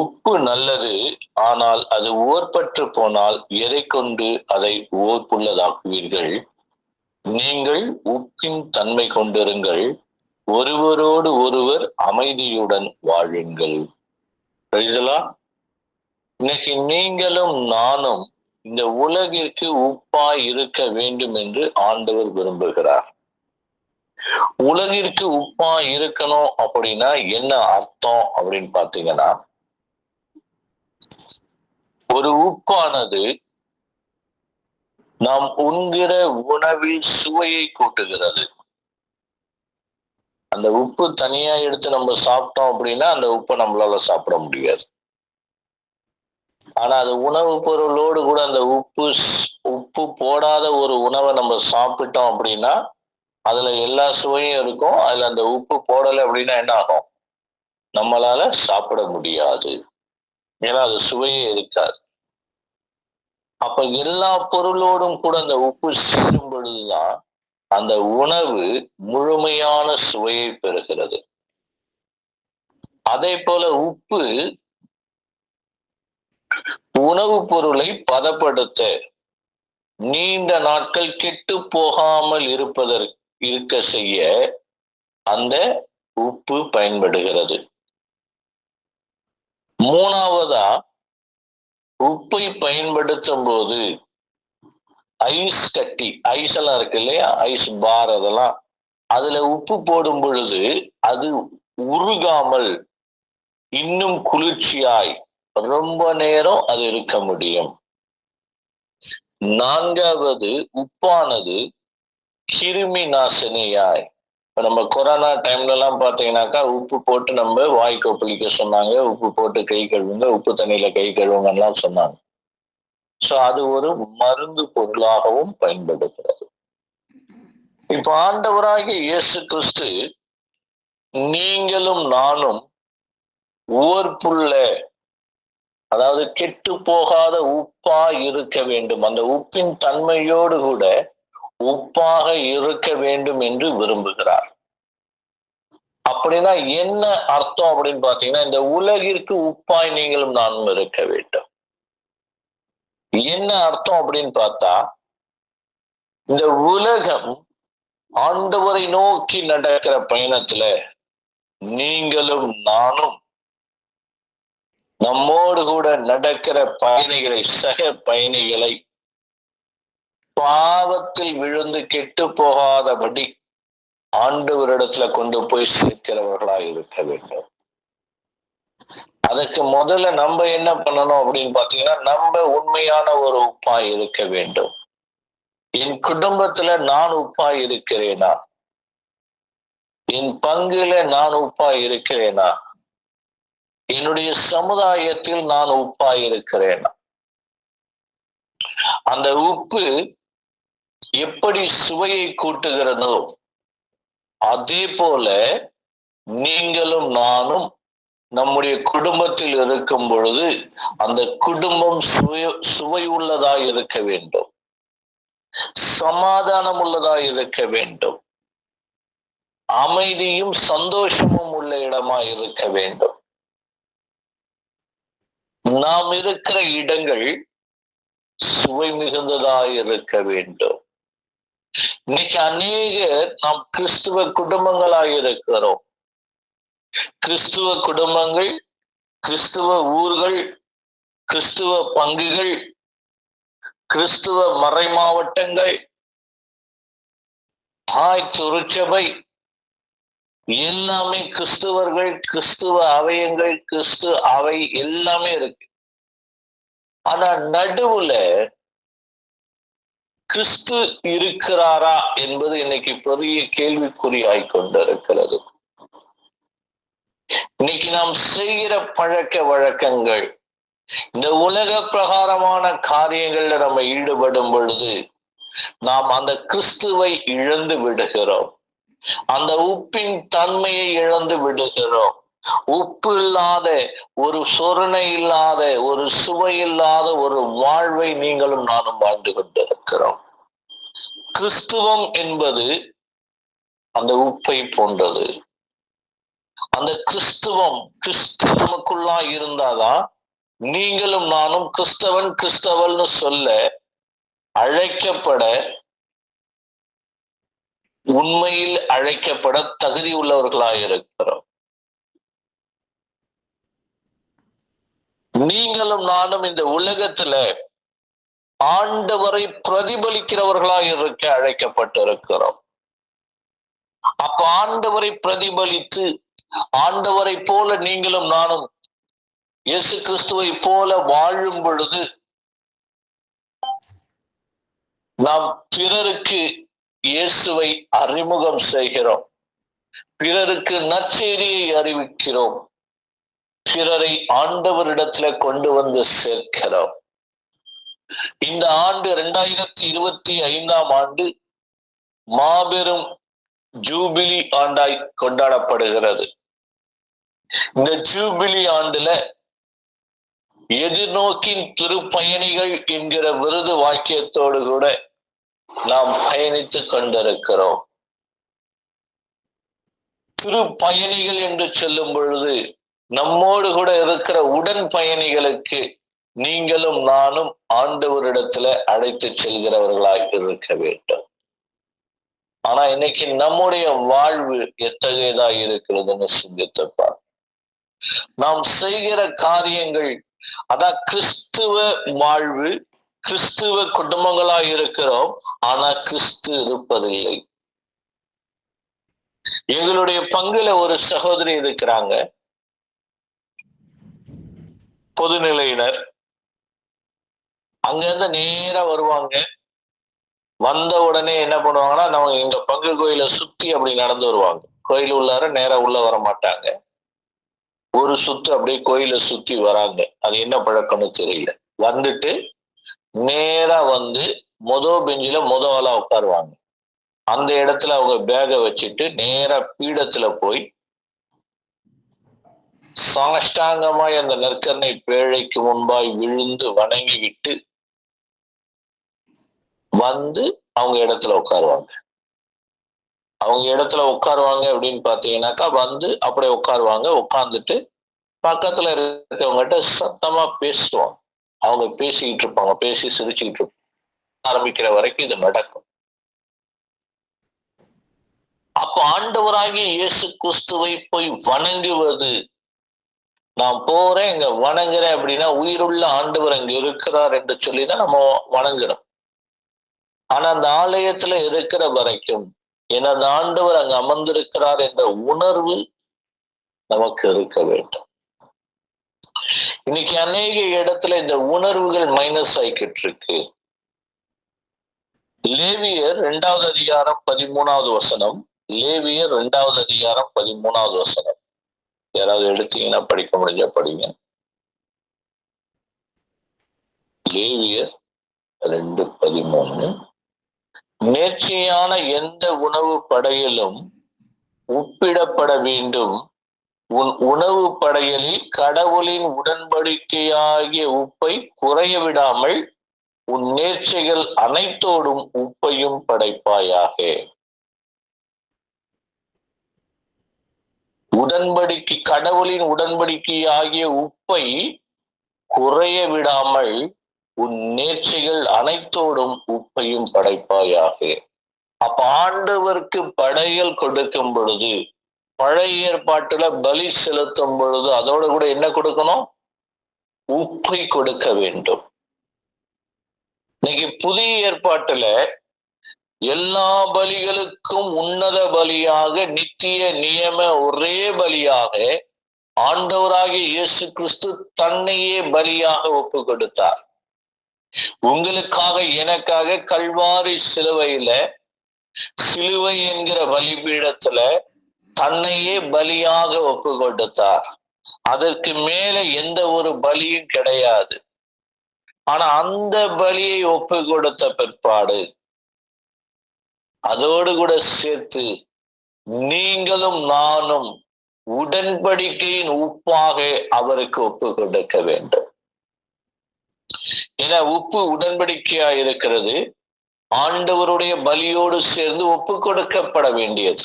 உப்பு நல்லது ஆனால் அது ஓர்பற்று போனால் எதை கொண்டு அதை ஓர்ப்புள்ளதாக்குவீர்கள்? நீங்கள் உப்பின் தன்மை கொண்டிருங்கள் ஒருவரோடு ஒருவர் அமைதியுடன் வாழுங்கள். இன்னைக்கு நீங்களும் நானும் இந்த உலகிற்கு உப்பாய் இருக்க வேண்டும் என்று ஆண்டவர் விரும்புகிறார். உலகிற்கு உப்பா இருக்கணும் அப்படின்னா என்ன அர்த்தம் அப்படின்னு பாத்தீங்கன்னா ஒரு உப்பானது நாம் உண்கிற உணவில் சுவையை கூட்டுகிறது. அந்த உப்பு தனியா எடுத்து நம்ம சாப்பிட்டோம் அப்படின்னா அந்த உப்பை நம்மளால சாப்பிட முடியாது. ஆனா அது உணவு பொருளோடு கூட அந்த உப்பு உப்பு போடாத ஒரு உணவை நம்ம சாப்பிட்டோம் அப்படின்னா அதுல எல்லா சுவையும் இருக்கும். அதுல அந்த உப்பு போடலை அப்படின்னா என்ன ஆகும்? நம்மளால சாப்பிட முடியாது. ஏன்னா அது சுவையே இருக்காது. அப்ப எல்லா பொருளோடும் கூட அந்த உப்பு சேரும் பொழுதுதான் அந்த உணவு முழுமையான சுவையை பெறுகிறது. அதே போல உப்பு உணவுப் பொருளை பதப்படுத்த நீண்ட நாட்கள் கெட்டு போகாமல் இருப்பதற்கு இருக்க செய்ய அந்த உப்பு பயன்படுகிறது. மூணாவதா உப்பை பயன்படுத்தும் போது ஐஸ் கட்டி ஐஸ் எல்லாம் இருக்கு இல்லையா? ஐஸ் பார் அதெல்லாம். அதுல உப்பு போடும் பொழுது அது உருகாமல் இன்னும் குளிர்ச்சியாய் ரொம்ப நேரம் அது இருக்க முடியும். நான்காவது உப்பானது கிருமி நாசினியாய் இப்போ நம்ம கொரோனா டைம்ல எல்லாம் உப்பு போட்டு நம்ம வாய் கொப்பளிக்க சொன்னாங்க உப்பு போட்டு கை கழுவுங்க உப்பு தண்ணியில கை கழுவுங்கலாம் சொன்னாங்க. ஸோ அது ஒரு மருந்து பொருளாகவும் பயன்படுகிறது. இப்போ ஆண்டவராகிய இயேசு கிறிஸ்து நீங்களும் நானும் புள்ள அதாவது கெட்டு போகாத உப்பா இருக்க வேண்டும். அந்த உப்பின் தன்மையோடு கூட உப்பாக இருக்க வேண்டும் என்று விரும்புகிறார். அப்படின்னா என்ன அர்த்தம் அப்படின்னு பாத்தீங்கன்னா இந்த உலகிற்கு உப்பாய் நீங்களும் நானும் இருக்க வேண்டும். என்ன அர்த்தம் அப்படின்னு பார்த்தா இந்த உலகம் ஆண்டவரை நோக்கி நடக்கிற பயணத்துல நீங்களும் நானும் நம்மோடு கூட நடக்கிற பயணிகளை சக பயணிகளை பாவத்தில் விழுந்து கெட்டு போகாதபடி ஆண்டவரிடத்துல கொண்டு போய் சேர்க்கிறவர்களா இருக்க வேண்டும். அதுக்கு முதல்ல நம்ம என்ன பண்ணணும் அப்படின்னு பாத்தீங்கன்னா நம்ம உண்மையான ஒரு உப்பா இருக்க வேண்டும். என் குடும்பத்துல நான் உப்பா இருக்கிறேனா? என் பங்குல நான் உப்பா இருக்கிறேனா? என்னுடைய சமுதாயத்தில் நான் உப்பா இருக்கிறேனா? அந்த உப்பு எப்படி சுவையை கூட்டுகிறதோ அதே போல நீங்களும் நானும் நம்முடைய குடும்பத்தில் இருக்கும் பொழுது அந்த குடும்பம் சுவை சுவை உள்ளதாய் இருக்க வேண்டும். சமாதானம் உள்ளதாக இருக்க வேண்டும். அமைதியும் சந்தோஷமும் உள்ள இடமா இருக்க வேண்டும். நாம் இருக்கிற இடங்கள் சுவை மிகுந்ததாக இருக்க வேண்டும். இன்னைக்கு அநேகர் நாம் கிறிஸ்துவ குடும்பங்களாக இருக்கிறோம். கிறிஸ்துவ குடும்பங்கள் கிறிஸ்துவ ஊர்கள் கிறிஸ்துவ பங்குகள் கிறிஸ்துவ மறை மாவட்டங்கள் தாய் துருச்சபை எல்லாமே கிறிஸ்துவர்கள் கிறிஸ்துவ அவயங்கள் கிறிஸ்து அவை எல்லாமே இருக்கு. ஆனா நடுவுல கிறிஸ்து இருக்கிறாரா என்பது இன்னைக்கு பெரிய கேள்விக்குறியாய் கொண்டிருக்கிறது இன்னைக்கு நாம் செய்கிற பழக்க வழக்கங்கள் இந்த உலக பிரகாரமான காரியங்கள்ல நம்ம ஈடுபடும் பொழுது நாம் அந்த கிறிஸ்துவை இழந்து விடுகிறோம். அந்த உப்பின் தன்மையை இழந்து விடுகிறோம். உப்பு இல்லாத ஒரு சொரணை இல்லாத ஒரு சுவை இல்லாத ஒரு வாழ்வை நீங்களும் நானும் வாழ்ந்து கொண்டிருக்கிறோம். கிறிஸ்துவம் என்பது அந்த உப்பை போன்றது. அந்த கிறிஸ்துவம் கிறிஸ்து நமக்குள்ளா இருந்தாதான் நீங்களும் நானும் கிறிஸ்தவன் கிறிஸ்தவல்னு சொல்ல அழைக்கப்பட உண்மையில் அழைக்கப்பட தகுதி உள்ளவர்களாக இருக்கிறோம். நீங்களும் நானும் இந்த உலகத்துல ஆண்டவரை பிரதிபலிக்கிறவர்களாக இருக்க அழைக்கப்பட்டிருக்கிறோம். அப்ப ஆண்டவரை பிரதிபலித்து ஆண்டவரை போல நீங்களும் நானும் இயேசு கிறிஸ்துவை போல வாழும் பொழுது நாம் பிறருக்கு இயேசுவை அறிமுகம் செய்கிறோம். பிறருக்கு நற்செய்தியை அறிவிக்கிறோம். பிறரை ஆண்டவரிடத்துல கொண்டு வந்து சேர்க்கிறோம். இந்த ஆண்டு இரண்டாயிரத்தி இருபத்தி ஐந்தாம் ஆண்டு மாபெரும் ஜூபிலி ஆண்டாய் கொண்டாடப்படுகிறது. இந்த ஜூபிலி ஆண்டுல எதிர்நோக்கின் திருப்பயணிகள் என்கிற விருது வாக்கியத்தோடு கூட நாம் பயணித்துக் கொண்டிருக்கிறோம். திருப்பயணிகள் என்று சொல்லும் பொழுது நம்மோடு கூட இருக்கிற உடன் பயணிகளுக்கு நீங்களும் நானும் ஆண்டவரிடத்துல அழைத்து செல்கிறவர்களாக இருக்க வேண்டும். ஆனா இன்னைக்கு நம்முடைய வாழ்வு எத்தகையதா இருக்கிறதுன்னு சிந்தித்துப்பார். நாம் செய்கிற காரியங்கள் அதான் கிறிஸ்துவ வாழ்வு கிறிஸ்துவ குடும்பங்களா இருக்கிறோம் ஆனா கிறிஸ்து இருப்பதில்லை. எங்களுடைய பங்குல ஒரு சகோதரி இருக்கிறாங்க. பொதுநிலையினர் அங்கிருந்து நேரா வருவாங்க. வந்த உடனே என்ன பண்ணுவாங்கன்னா நம்ம எங்க பங்கு கோயில சுத்தி அப்படி நடந்து வருவாங்க. கோயில் உள்ளார நேரா உள்ள வர மாட்டாங்க. ஒரு சுத்து அப்படியே கோயிலை சுத்தி வராங்க. அது என்ன பழக்கம்னு தெரியல. வந்துட்டு நேரா வந்து மொத பெஞ்சில மொத ஆளா உட்காருவாங்க. அந்த இடத்துல அவங்க பேகை வச்சுட்டு நேரா பீடத்துல போய் சாஷ்டாங்கமாய் அந்த நற்கரணை பேழைக்கு முன்பாய் விழுந்து வணங்கி விட்டு வந்து அவங்க இடத்துல உட்காருவாங்க. அவங்க இடத்துல உட்காருவாங்க அப்படின்னு பாத்தீங்கன்னாக்கா வந்து அப்படியே உட்காருவாங்க. உட்காந்துட்டு பக்கத்துல இருக்கிறவங்ககிட்ட சத்தமா பேசுவாங்க. அவங்க பேசிக்கிட்டு இருப்பாங்க. பேசி சிரிச்சுக்கிட்டு இருப்பாங்க. ஆரம்பிக்கிற வரைக்கும் இது நடக்கும். அப்போ ஆண்டவராகி இயேசு கிறிஸ்துவை போய் வணங்குவது நான் போறேன் இங்க வணங்குறேன் அப்படின்னா உயிருள்ள ஆண்டவர் அங்க இருக்கிறார் என்று சொல்லிதான் நம்ம வணங்குறோம். ஆனா அந்த ஆலயத்துல இருக்கிற வரைக்கும் எனது ஆண்டவர் அங்க அமர்ந்திருக்கிறார் என்ற உணர்வு நமக்கு இருக்க வேண்டும். இன்னைக்கு அநேக இடத்துல இந்த உணர்வுகள் மைனஸ் ஆகிக்கிட்டு இருக்கு. லேவியர் இரண்டாவது அதிகாரம் பதிமூணாவது வசனம் லேவியர் இரண்டாவது அதிகாரம் பதிமூணாவது வசனம். யாராவது எடுத்தீங்கன்னா படிக்க முடிஞ்சா படிங்க. லேவியர் ரெண்டு பதிமூணு. நேர்ச்சியான எந்த உணவு படையிலும் உப்பிடப்பட வேண்டும். உன் உணவு படையலில் கடவுளின் உடன்படிக்கையாகிய உப்பை குறைய விடாமல் உன் நேர்ச்சிகள் அனைத்தோடும் உப்பையும் படைப்பாயாக. உடன்படிக்கை கடவுளின் உடன்படிக்கை ஆகிய உப்பை குறைய விடாமல் உன் நேர்ச்சிகள் அனைத்தோடும் உப்பையும் படைப்பாயாக. அப்ப ஆண்டவருக்கு படையல் கொடுக்கும் பொழுது பழைய ஏற்பாட்டுல பலி செலுத்தும் பொழுது அதோட கூட என்ன கொடுக்கணும்? உப்பை கொடுக்க வேண்டும். இன்னைக்கு புதிய ஏற்பாட்டுல எல்லா பலிகளுக்கும் உன்னத பலியாக நித்திய நியம ஒரே பலியாக ஆண்டவராகிய இயேசு கிறிஸ்து தன்னையே பலியாக ஒப்பு கொடுத்தார் உங்களுக்காக எனக்காக கல்வாரி சிலுவையில சிலுவை என்கிற பலிபீடத்துல தன்னையே பலியாக ஒப்பு கொடுத்தார் அதற்கு மேல எந்த ஒரு பலியும் கிடையாது. ஆனா அந்த பலியை ஒப்பு கொடுத்த பிற்பாடு அதோடு கூட சேர்த்து நீங்களும் நானும் உடன்படிக்கையின் உப்பாக அவருக்கு ஒப்பு கொடுக்க வேண்டும். ஏன்னா உப்பு உடன்படிக்கையா இருக்கிறது. ஆண்டவருடைய பலியோடு சேர்ந்து ஒப்பு கொடுக்கப்பட வேண்டியது.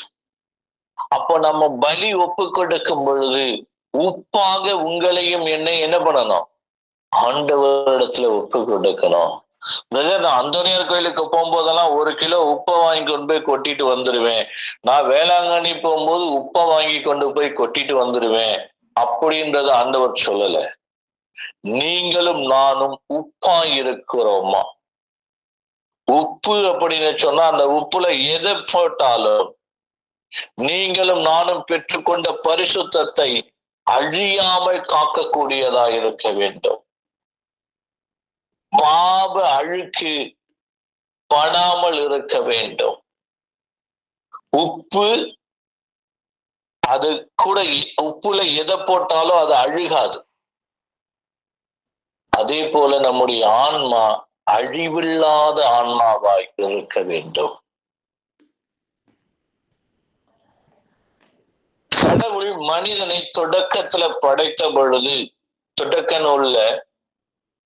அப்போ நம்ம பலி ஒப்பு கொடுக்கும் பொழுது உப்பாக உங்களையும் என்னை என்ன பண்ணணும்? ஆண்டவரிடத்துல ஒப்பு கொடுக்கணும். பிரதர் நான் அந்தோனியார் கோயிலுக்கு போகும்போதெல்லாம் ஒரு கிலோ உப்பை வாங்கி கொண்டு போய் கொட்டிட்டு வந்துடுவேன் நான் வேளாங்கண்ணி போகும்போது உப்பை வாங்கி கொண்டு போய் கொட்டிட்டு வந்துடுவேன் அப்படின்றத ஆண்டவர் சொல்லல. நீங்களும் நானும் உப்பா இருக்கிறோமா? உப்பு அப்படின்னு சொன்னா அந்த உப்புல எதை போட்டாலும் நீங்களும் நானும் பெற்றுக்கொண்ட பரிசுத்தத்தை அழியாமல் காக்கக்கூடியதா இருக்க வேண்டும். பாப அழுக்கு படாமல் இருக்க வேண்டும். உப்பு அது கூட உப்புல எதை போட்டாலும் அது அழுகாது. அதே போல நம்முடைய ஆன்மா அழிவில்லாத ஆன்மாவாய் இருக்க வேண்டும். கடவுள் மனிதனை தொடக்கத்துல படைத்த பொழுது தொடக்க நூல்ல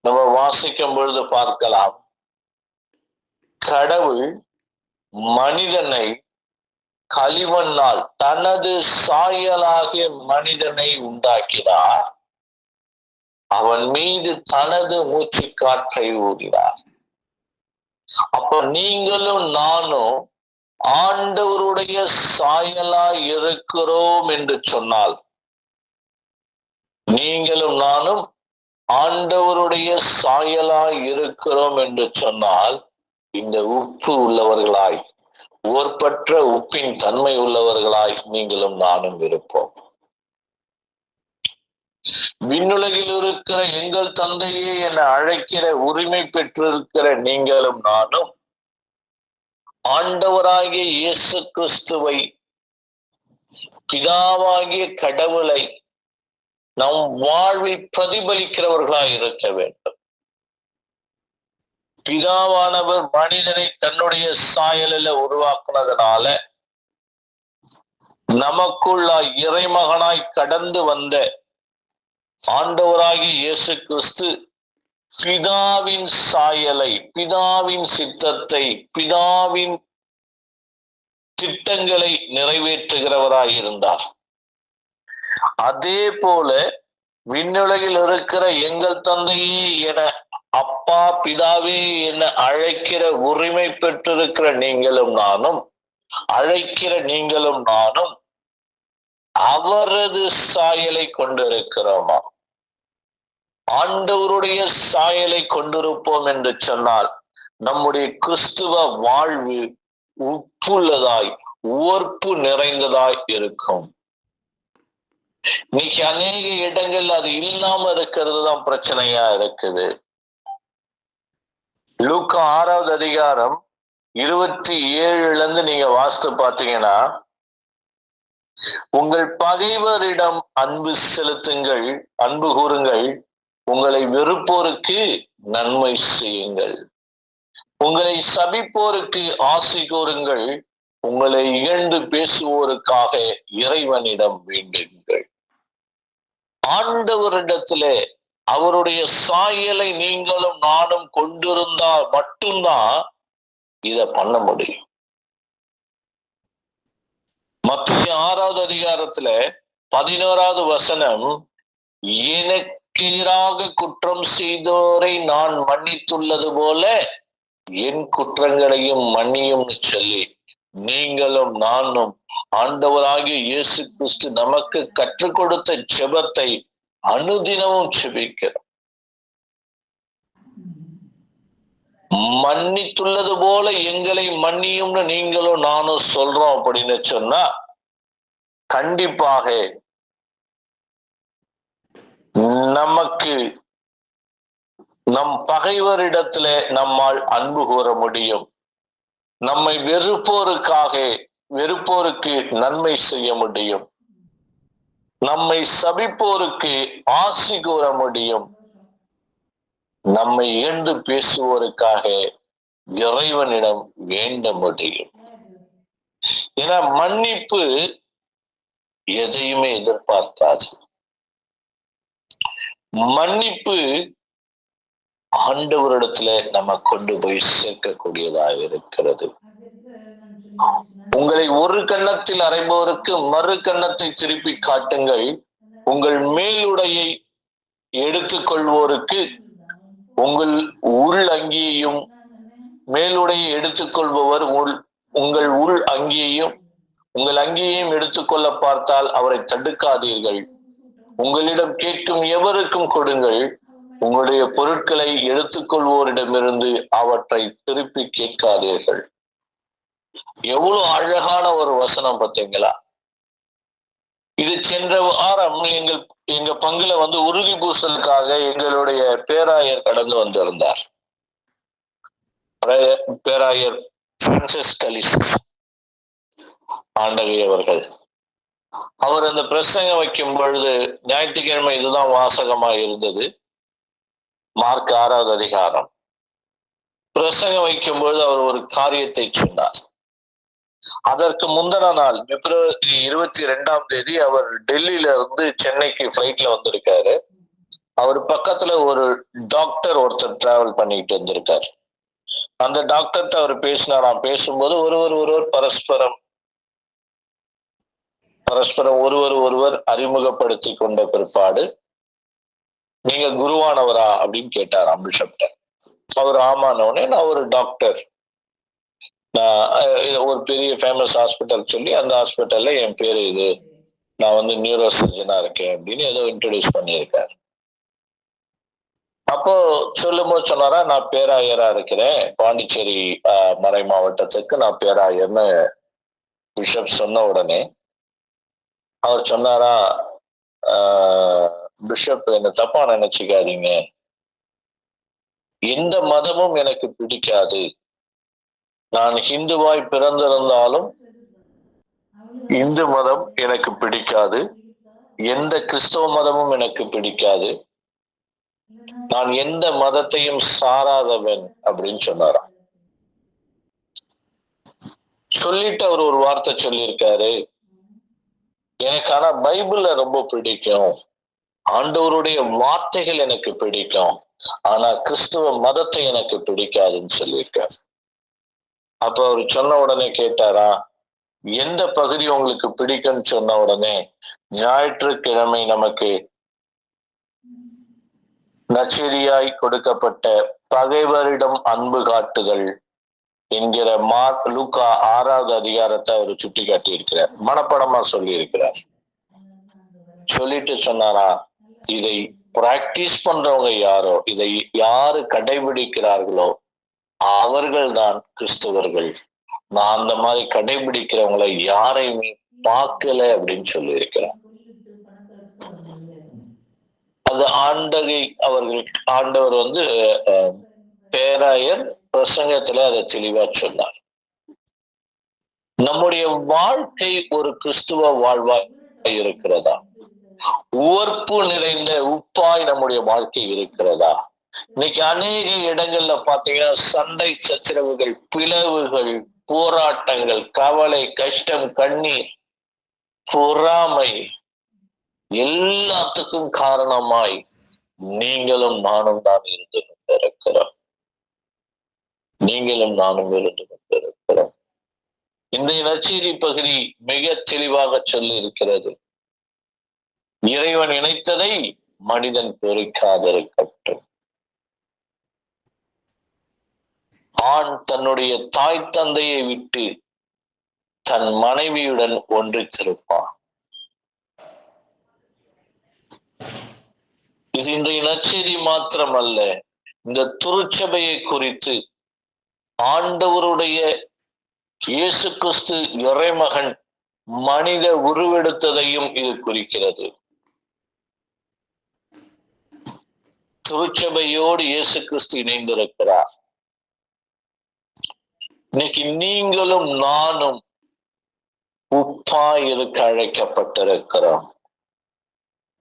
நம்ம வாசிக்கும் பொழுது பார்க்கலாம். கடவுள் மனிதனை களிமண்ணால் தனது சாயலாகிய மனிதனை உண்டாக்கினார். அவன் மீது தனது மூச்சு காற்றை ஊதினார் அப்ப நீங்களும் நானும் ஆண்டவருடைய சாயலா இருக்கிறோம் என்று சொன்னால் நீங்களும் நானும் ஆண்டவருடைய சாயலா இருக்கிறோம் என்று சொன்னால் இந்த உப்பு உள்ளவர்களாய் ஓர்பற்ற உப்பின் தன்மை உள்ளவர்களாய் நீங்களும் நானும் இருப்போம். விண்ணுலகில் இருக்கிற எங்கள் தந்தையே என அழைக்கிற உரிமை பெற்றிருக்கிற நீங்களும் நானும் ஆண்டவராகிய இயேசு கிறிஸ்துவை பிதாவாகிய கடவுளை நம் வாழ்வில் பிரதிபலிக்கிறவர்களாய் இருக்க வேண்டும். பிதாவானவர் மனிதனை தன்னுடைய சாயலில் உருவாக்குனதுனால நமக்குள்ள இறைமகனாய் கடந்து வந்த ஆண்டவராகிய இயேசு கிறிஸ்து பிதாவின் சாயலை பிதாவின் சித்தத்தை பிதாவின் திட்டங்களை நிறைவேற்றுகிறவராய் இருந்தார். அதே போல விண்ணுலகில் இருக்கிற எங்கள் தந்தையே என அப்பா பிதாவே என அழைக்கிற உரிமை பெற்றிருக்கிற நீங்களும் நானும் அழைக்கிற நீங்களும் நானும் அவரது சாயலை கொண்டிருக்கிறோமா? ஆண்டவருடைய சாயலை கொண்டிருப்போம் என்று சொன்னால் நம்முடைய கிறிஸ்துவ வாழ்வு உப்புள்ளதாய் உவர்ப்பு நிறைந்ததாய் இருக்கும். இன்னைக்கு அநேக இடங்கள் அது இல்லாம இருக்கிறது தான் பிரச்சனையா இருக்குது. லூக்கா ஆறாவது அதிகாரம் இருபத்தி ஏழுல இருந்து நீங்க வாஸ்து பார்த்தீங்கன்னா உங்கள் பகைவரிடம் அன்பு செலுத்துங்கள் அன்பு கூறுங்கள் உங்களை வெறுப்போருக்கு நன்மை செய்யுங்கள். உங்களை சபிப்போருக்கு ஆசை கூறுங்கள் உங்களை இகழ்ந்து பேசுவோருக்காக இறைவனிடம் வேண்டுங்கள். ஆண்டவரிடத்திலே அவருடைய சாயலை நீங்களும் நானும் கொண்டிருந்தால் மட்டும்தான் இத பண்ண முடியும். மத்திய ஆறாவது அதிகாரத்துல பதினோராவது வசனம் எனக்கு எதிராக குற்றம் செய்தோரை நான் மன்னித்துள்ளது போல என் குற்றங்களையும் மன்னியும்னு சொல்லி நீங்களும் நானும் ஆண்டவராகிய இயேசு கிறிஸ்து நமக்கு கற்றுக் கொடுத்த ஜெபத்தை அனுதினமும் செபிக்கிறோம் மன்னித்துள்ளது போல எங்களை மன்னியும்னு நீங்களும் நானும் சொல்றோம் அப்படின்னு சொன்னா கண்டிப்பாக நமக்கு நம் பகைவரிடத்துல நம்மால் அன்பு கூற முடியும். நம்மை வெறுப்போருக்காக வெறுப்போருக்கு நன்மை செய்ய முடியும். நம்மை சபிப்போருக்கு ஆசி கூற முடியும். நம்மை ஏந்து பேசுவோருக்காக இறைவனிடம் வேண்ட முடியும். ஏன்னா மன்னிப்பு எதையுமே எதிர்பார்க்காது. மன்னிப்பு ஆண்டவரிடத்துல நம்ம கொண்டு போய் சேர்க்கக்கூடியதாக இருக்கிறது. உங்களை ஒரு கன்னத்தில் அரைபவருக்கு மறு கன்னத்தை திருப்பி காட்டுங்கள். உங்கள் மேலுடையை எடுத்துக்கொள்வோருக்கு உங்கள் உள் அங்கியையும் மேலுடையை எடுத்துக்கொள்பவர் உள் உங்கள் உள் அங்கியையும் உங்கள் அங்கியையும் எடுத்துக்கொள்ள பார்த்தால் அவரை தடுக்காதீர்கள். உங்களிடம் கேட்கும் எவருக்கும் கொடுங்கள். உங்களுடைய பொருட்களை எடுத்துக்கொள்வோரிடமிருந்து அவற்றை திருப்பி கேட்காதீர்கள். எவ்வளவு அழகான ஒரு வசனம் பார்த்தீங்களா? இது சென்ற வாரம் எங்கள் எங்க பங்குல வந்து உறுதி பூசலுக்காக எங்களுடைய பேராயர் கடந்து வந்திருந்தார். பேராயர் பிரான்சிஸ் கலிஸ் ஆண்டகை அவர்கள். அவர் அந்த பிரசங்கம் வைக்கும் பொழுது ஞாயிற்றுக்கிழமை இதுதான் வாசகமா இருந்தது. மார்க் ஆறாவது அதிகாரம். பிரசங்கம் வைக்கும் பொழுது அவர் ஒரு காரியத்தை சொன்னார். அதற்கு முந்தின நாள் பிப்ரவரி இருபத்தி ரெண்டாம் தேதி அவர் டெல்லியில இருந்து சென்னைக்கு ஃபிளைட்ல வந்திருக்காரு. அவர் பக்கத்துல ஒரு டாக்டர் ஒருத்தர் டிராவல் பண்ணிட்டு வந்திருக்காரு. அந்த டாக்டர்கிட்ட அவர் பேசினாராம் பேசும்போது ஒருவர் ஒருவர் பரஸ்பரம் பரஸ்பரம் ஒருவர் ஒருவர் அறிமுகப்படுத்தி கொண்ட பிற்பாடு நீங்க குருவானவரா? அப்படின்னு கேட்டார் பிஷப்ட அவர் ஆமானவனே நான் ஒரு டாக்டர் நான் ஒரு பெரிய ஃபேமஸ் ஹாஸ்பிட்டல் சொல்லி அந்த ஹாஸ்பிட்டல்ல என் பேர் இது. நான் வந்து நியூரோ சர்ஜனா இருக்கேன் அப்படின்னு ஏதோ இன்ட்ரடியூஸ் பண்ணியிருக்காரு. அப்போ சொல்லும் போது சொன்னாரா நான் பேராயரா இருக்கிறேன். பாண்டிச்சேரி மறை மாவட்டத்துக்கு நான் பேராயர்னு பிஷப் சொன்ன உடனே அவர் சொன்னாரா பிஷப் என்ன தப்பா நினைச்சுக்காதீங்க. எந்த மதமும் எனக்கு பிடிக்காது. நான் ஹிந்துவாய் பிறந்திருந்தாலும் இந்து மதம் எனக்கு பிடிக்காது. எந்த கிறிஸ்தவ மதமும் எனக்கு பிடிக்காது. நான் எந்த மதத்தையும் சாராதவன் அப்படின்னு சொன்னாராம். சொல்லிட்டு அவர் ஒரு வார்த்தை சொல்லியிருக்காரு. எனக்கு ஆனா பைபிள்ல ரொம்ப பிடிக்கும். ஆண்டவருடைய வார்த்தைகள் எனக்கு பிடிக்கும். ஆனா கிறிஸ்துவ மதத்தை எனக்கு பிடிக்காதுன்னு சொல்லியிருக்காரு. அப்ப அவர் சொன்ன உடனே கேட்டாரா எந்த பகுதி உங்களுக்கு பிடிக்கும்னு சொன்ன உடனே ஞாயிற்றுக்கிழமை நமக்கு நச்சரியாய் கொடுக்கப்பட்ட பகைவரிடம் அன்பு காட்டுதல் என்கிற மார்க் லூக்கா ஆறாவது அதிகாரத்தை அவர் சுட்டி காட்டியிருக்கிறார் மனப்படமா சொல்லி இருக்கிறார் சொல்லிட்டு சொன்னாரா இதை பிராக்டிஸ் பண்றவங்க யாரோ இதை யாரு கடைபிடிக்கிறார்களோ அவர்கள் தான் கிறிஸ்தவர்கள். நான் அந்த மாதிரி கடைபிடிக்கிறவங்களை யாரையுமே பார்க்கல அப்படின்னு சொல்லி இருக்கிறேன் அது ஆண்டகை அவர்கள் ஆண்டவர் வந்து பேராயர் பிரசங்கத்துல அதை தெளிவா சொன்னார். நம்முடைய வாழ்க்கை ஒரு கிறிஸ்துவ வாழ்வா இருக்கிறதா? உவர்ப்பு நிறைந்த உப்பாய் நம்முடைய வாழ்க்கை இருக்கிறதா? இன்னைக்கு அநேக இடங்கள்ல பாத்தீங்கன்னா சண்டை சச்சரவுகள் பிளவுகள் போராட்டங்கள் கவலை கஷ்டம் கண்ணீர் பொறாமை எல்லாத்துக்கும் காரணமாய் நீங்களும் நானும் தான் இருந்து கொண்டிருக்கிறோம். நீங்களும் நானும் இருந்து கொண்டிருக்கிறோம். இந்த நச்சீரி பகுதி மிக தெளிவாக சொல்லி இருக்கிறது இறைவன் இணைத்ததை மனிதன் பொறிக்காதிருக்கட்டும். ஆண் தன்னுடைய தாய் தந்தையை விட்டு தன் மனைவியுடன் ஒன்றித்திருப்பான். இது இன்றைய நச்செய்தி மாத்திரமல்ல இந்த துருச்சபையை குறித்து ஆண்டவருடைய இயேசு கிறிஸ்து இறைமகன் மனித உருவெடுத்ததையும் இது குறிக்கிறது. திருச்சபையோடு இயேசு கிறிஸ்து இணைந்திருக்கிறார். இன்னைக்கு நீங்களும் நானும் உப்பா இருக்க அழைக்கப்பட்டிருக்கிறோம்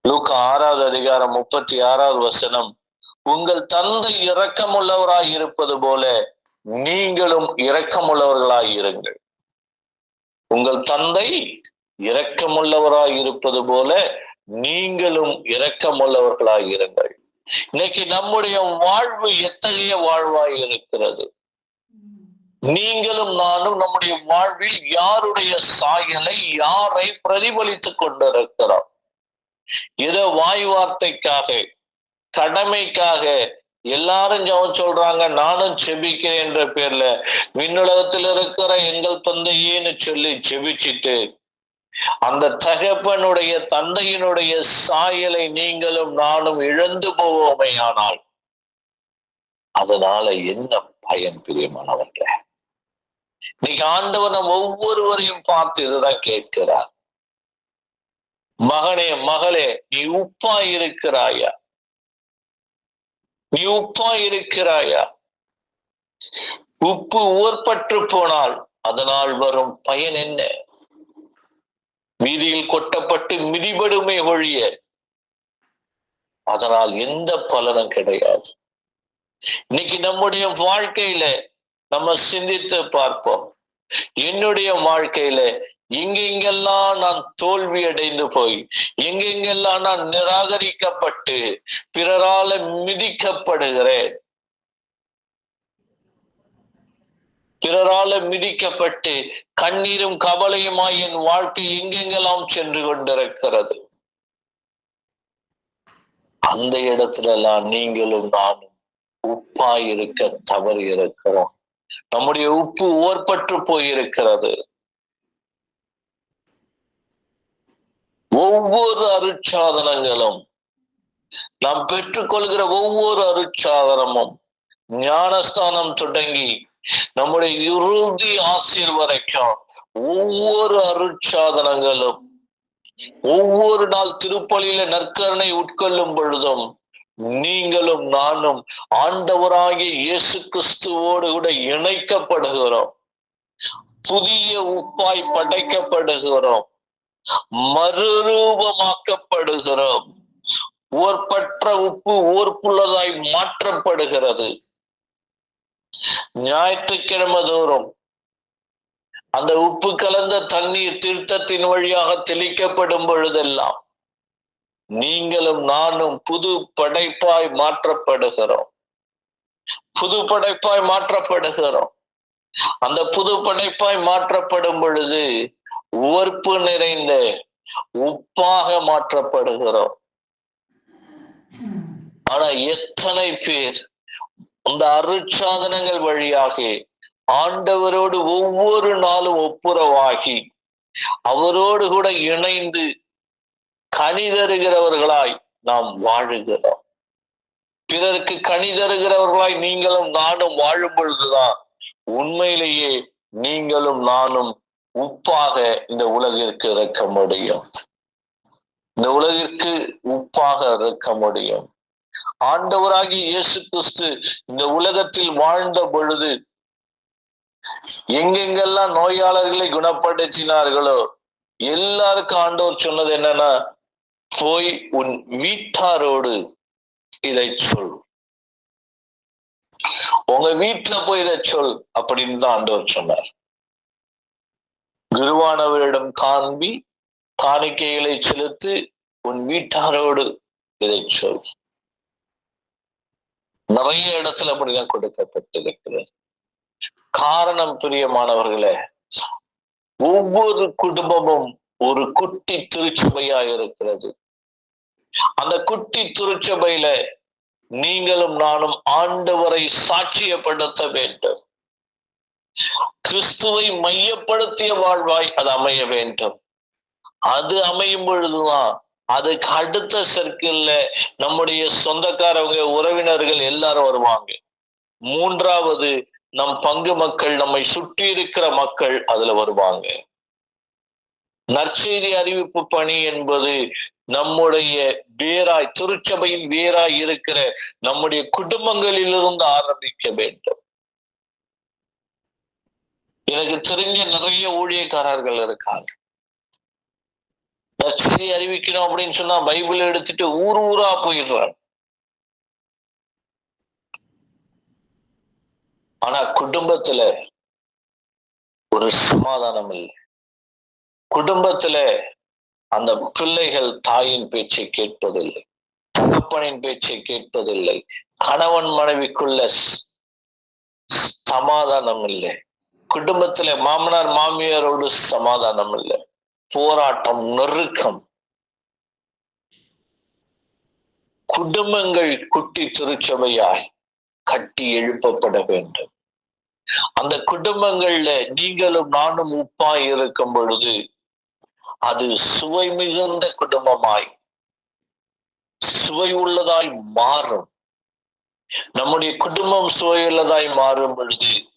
லூக்க ஆறாவது அதிகாரம் முப்பத்தி ஆறாவது வசனம் உங்கள் தந்தை இரக்கமுள்ளவராய் இருப்பது போல நீங்களும் இரக்கமுள்ளவர்களாய் இருங்கள். உங்கள் தந்தை இரக்கமுள்ளவராய் இருப்பது போல நீங்களும் இரக்கமுள்ளவர்களாய் இருங்கள். இன்னைக்கு நம்முடைய வாழ்வு எத்தகைய வாழ்வாய் இருக்கிறது? நீங்களும் நானும் நம்முடைய வாழ்வில் யாருடைய சாயலை யாரை பிரதிபலித்துக் கொண்டிருக்கிறோம்? ஏதோ வாய் வார்த்தைக்காக கடமைக்காக எல்லாரும் ஜவம் சொல்றாங்க நானும் செபிக்கிறேன் என்ற பேர்ல விண்ணுலகத்தில் இருக்கிற எங்கள் தந்தையேன்னு சொல்லி செபிச்சிட்டு அந்த தகப்பனுடைய தந்தையினுடைய சாயலை நீங்களும் நானும் இழந்து போவோமே ஆனால் அதனால என்ன பயன் பிரியமானவர்களே? இன்னைக்கு ஆண்டவர் நம் ஒவ்வொருவரையும் பார்த்து இதுதான் கேட்கிறார். மகனே மகளே நீ உப்பா இருக்கிறாயா? நீ உப்பா இருக்கிறாயா? உப்பு ஊர்பற்று போனால் அதனால் வரும் பயன் என்ன? வீதியில் கொட்டப்பட்டு மிதிபடுமே ஒழிய அதனால் எந்த பலனும் கிடையாது. இன்னைக்கு நம்முடைய வாழ்க்கையில நம்ம சிந்தித்து பார்ப்போம். என்னுடைய வாழ்க்கையில எங்கெங்கெல்லாம் நான் தோல்வி அடைந்து போய் எங்கெங்கெல்லாம் நான் நிராகரிக்கப்பட்டு பிறரால மிதிக்கப்படுகிறேன். பிறரால மிதிக்கப்பட்டு கண்ணீரும் கவலையுமாய் என் வாழ்க்கை எங்கெங்கெல்லாம் சென்று கொண்டிருக்கிறது? அந்த இடத்துல எல்லாம் நீங்களும் நானும் உப்பாய் இருக்க தவறி இருக்கிறோம் நம்முடைய உப்பு ஓர்பற்று போயிருக்கிறது. ஒவ்வொரு அருட்சாதனங்களும் நாம் பெற்றுக்கொள்கிற ஒவ்வொரு அருட்சாதனமும் ஞானஸ்தானம் தொடங்கி நம்முடைய இறுதி ஆசிர் வரைக்கும் ஒவ்வொரு அருட்சாதனங்களும் ஒவ்வொரு நாள் திருப்பலியில நற்கரணை உட்கொள்ளும் பொழுதும் நீங்களும் நானும் ஆண்டவராகிய இயேசு கிறிஸ்துவோடு கூட இணைக்கப்படுகிறோம். புதிய உப்பாய் படைக்கப்படுகிறோம். மறுரூபமாக்கப்படுகிறோம். ஓர்பற்ற உப்பு ஓர்ப்புள்ளதாய் மாற்றப்படுகிறது. ஞாயிற்றுக்கிழமை தோறும் அந்த உப்பு கலந்த தண்ணீர் தீர்த்தத்தின் வழியாக தெளிக்கப்படும் பொழுதெல்லாம் நீங்களும் நானும் புது படைப்பாய் மாற்றப்படுகிறோம். புது படைப்பாய் மாற்றப்படுகிறோம். அந்த புது படைப்பாய் மாற்றப்படும் பொழுது உவர்ப்பு நிறைந்த உப்பாக மாற்றப்படுகிறோம். ஆனா எத்தனை பேர் அந்த அருட்சாதனங்கள் வழியாக ஆண்டவரோடு ஒவ்வொரு நாளும் ஒப்புரவாகி அவரோடு கூட இணைந்து கனி தருகிறவர்களாய் நாம் வாழுகிறோம். பிறருக்கு கனி தருகிறவர்களாய் நீங்களும் நானும் வாழும் பொழுதுதான் உண்மையிலேயே நீங்களும் நானும் உப்பாக இந்த உலகிற்கு இருக்க முடியும். இந்த உலகிற்கு உப்பாக இருக்க முடியும். ஆண்டவராகி இயேசு கிறிஸ்து இந்த உலகத்தில் வாழ்ந்த பொழுது எங்கெங்கெல்லாம் நோயாளர்களை குணப்படுத்தினார்களோ எல்லாருக்கும் ஆண்டவர் சொன்னது என்னன்னா போய் உன் வீட்டாரோடு இதை சொல். உங்க வீட்டுல போய் இதை சொல் அப்படின்னு தான் ஆண்டவர் சொன்னார். குருவானவரிடம் காண்பி காணிக்கைகளை செலுத்து உன் வீட்டாரோடு இதை சொல். நிறைய இடத்துல அப்படிதான் கொடுக்கப்பட்டிருக்கிறது. காரணம் பிரியமானவர்களே ஒவ்வொரு குடும்பமும் ஒரு குட்டி திருச்சபையா இருக்கிறது. அந்த குட்டி திருச்சபையில நீங்களும் நானும் ஆண்டவரை சாட்சியப்படுத்த வேண்டும். கிறிஸ்துவை மையப்படுத்திய வாழ்வாய் அது அமைய வேண்டும். அது அமையும் பொழுதுதான் அதுக்கு அடுத்த சர்க்கிள்ல நம்முடைய சொந்தக்காரவங்க உறவினர்கள் எல்லாரும் வருவாங்க. மூன்றாவது நம் பங்கு மக்கள் நம்மை சுற்றி இருக்கிற மக்கள் அதுல வருவாங்க. நற்செய்தி அறிவிப்பு பணி என்பது நம்முடைய வேராய் திருச்சபையின் வேராய் இருக்கிற நம்முடைய குடும்பங்களிலிருந்து ஆரம்பிக்க வேண்டும். எனக்கு தெரிஞ்ச நிறைய ஊழியக்காரர்கள் இருக்காங்க. நற்செய்தி அறிவிக்கணும் அப்படின்னு சொன்னா பைபிள் எடுத்துட்டு ஊர் ஊரா போயிடுறாங்க. ஆனா குடும்பத்துல ஒரு சமாதானம் இல்லை. குடும்பத்துல அந்த பிள்ளைகள் தாயின் பேச்சை கேட்பதில்லை தகப்பனின் பேச்சை கேட்பதில்லை கணவன் மனைவிக்குள்ள சமாதானம் இல்லை குடும்பத்துல மாமனார் மாமியாரோடு சமாதானம் இல்லை போராட்டம் நெருக்கம். குடும்பங்கள் குட்டி திருச்சபையாய் கட்டி எழுப்பப்பட வேண்டும். அந்த குடும்பங்கள்ல நீங்களும் நானும் உப்பாய் இருக்கும் பொழுது அது சுவை மிகுந்த குடும்பமாய் சுவை உள்ளதாய் மாறும். நம்முடைய குடும்பம் சுவையுள்ளதாய் மாறும் பொழுது